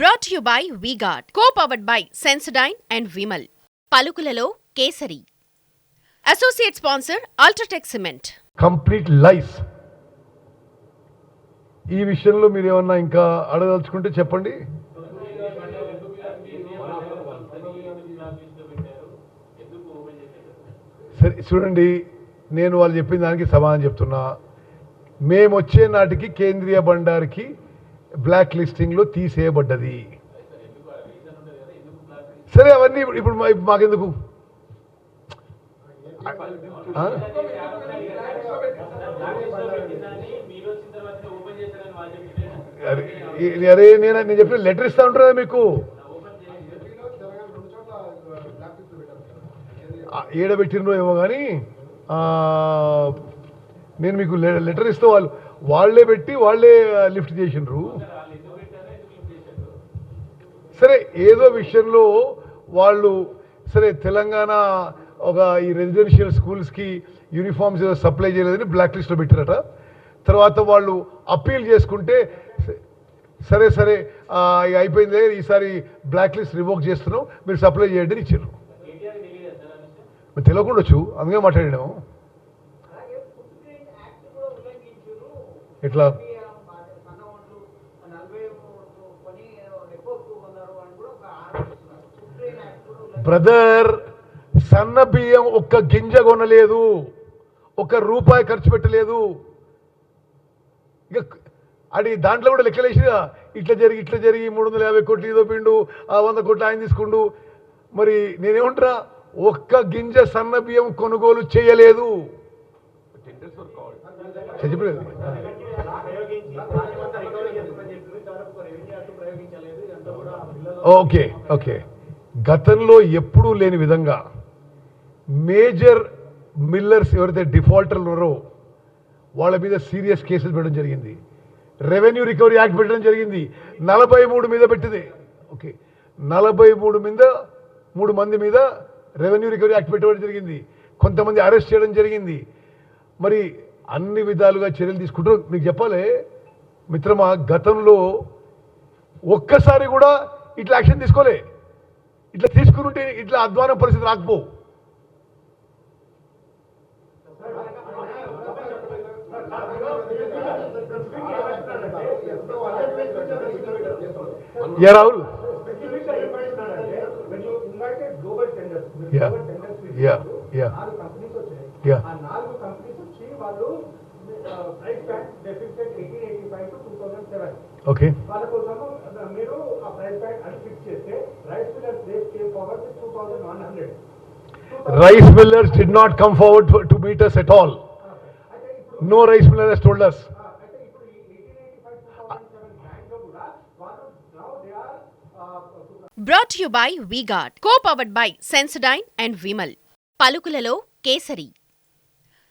Brought you by V-Guard co powered by Sensodyne and Vimal పలుకులలో Kesari. Associate sponsor UltraTech cement complete life ఈ విషయంలో మీరు ఏమన్నా ఇంకా అడగదలుచుకుంటే చెప్పండి. సరే చూడండి నేను వాళ్ళు చెప్పిన దానికి సమాధానం చెప్తున్నా. మేము వచ్చే నాటికి కేంద్రీయ బండారికి బ్లాక్ లిస్టింగ్లో తీసేయబడ్డది. సరే అవన్నీ ఇప్పుడు- మా- మాకెందుకు? అరే అరే నేను నేను చెప్పిన లెటర్ ఇస్తా ఉంటారు కదా మీకు ఏడబెట్టినో ఏమో కానీ నేను మీకు లెటర్ ఇస్తే వాళ్ళు వాళ్ళే పెట్టి వాళ్ళే లిఫ్ట్ చేసిండ్రు. సరే ఏదో విషయంలో వాళ్ళు సరే తెలంగాణ ఒక ఈ రెసిడెన్షియల్ స్కూల్స్కి యూనిఫామ్స్ ఏదో సప్లై చేయలేదని బ్లాక్ లిస్ట్లో పెట్టారట. తర్వాత వాళ్ళు అప్పీల్ చేసుకుంటే సరే సరే ఇక అయిపోయింది ఈసారి బ్లాక్ లిస్ట్ రివోక్ చేస్తున్నాం మీరు సప్లై చేయండి అని ఇచ్చారు. తెలియకుండా వచ్చు అందుకే మాట్లాడాము ఎట్లా? బ్రదర్ సన్న బియ్యం ఒక్క గింజ కొనలేదు ఒక్క రూపాయి ఖర్చు పెట్టలేదు. ఇక అది దాంట్లో కూడా లెక్కలేసిగా ఇట్లా జరిగి ఇట్లా జరిగి మూడు వందల యాభై కోట్లు ఇదో పిండు ఆ వంద కోట్లు ఆయన తీసుకుండు. మరి నేనేమంటారా ఒక్క గింజ సన్న బియ్యం కొనుగోలు చేయలేదు. చెప్పలేదు ఓకే ఓకే. గతంలో ఎప్పుడూ లేని విధంగా మేజర్ మిల్లర్స్ ఎవరైతే డిఫాల్టర్లు ఉన్నారో వాళ్ళ మీద సీరియస్ కేసులు పెట్టడం జరిగింది. రెవెన్యూ రికవరీ యాక్ట్ పెట్టడం జరిగింది. నలభై మూడు మీద పెట్టింది. ఓకే. నలభై మూడు మీద మూడు మంది మీద రెవెన్యూ రికవరీ యాక్ట్ పెట్టడం జరిగింది. కొంతమంది అరెస్ట్ చేయడం జరిగింది. మరి అన్ని విధాలుగా చర్యలు తీసుకుంటారు. మీకు చెప్పాలి మిత్రమా గతంలో ఒక్కసారి కూడా ఇట్లా యాక్షన్ తీసుకోలే. ఇట్లా తీసుకుని ఇట్లా అధ్వాన పరిస్థితి రాకపో. Yeah Rahul. Yeah yeah yeah. వాళ్ళు price band deficit eighteen eighty five to two thousand seven okay వాళ్ళ కోసము మీరు ఆ ప్రైస్ బ్యాండ్ అని ఫిక్స్ చేస్తే rice miller rate came forward two thousand one hundred rice millers did not come forward for, to meet us at all. No rice miller has told us. Are brought you by V-Guard co powered by Sensodyne and Vimal పలుకులలో కేసరి.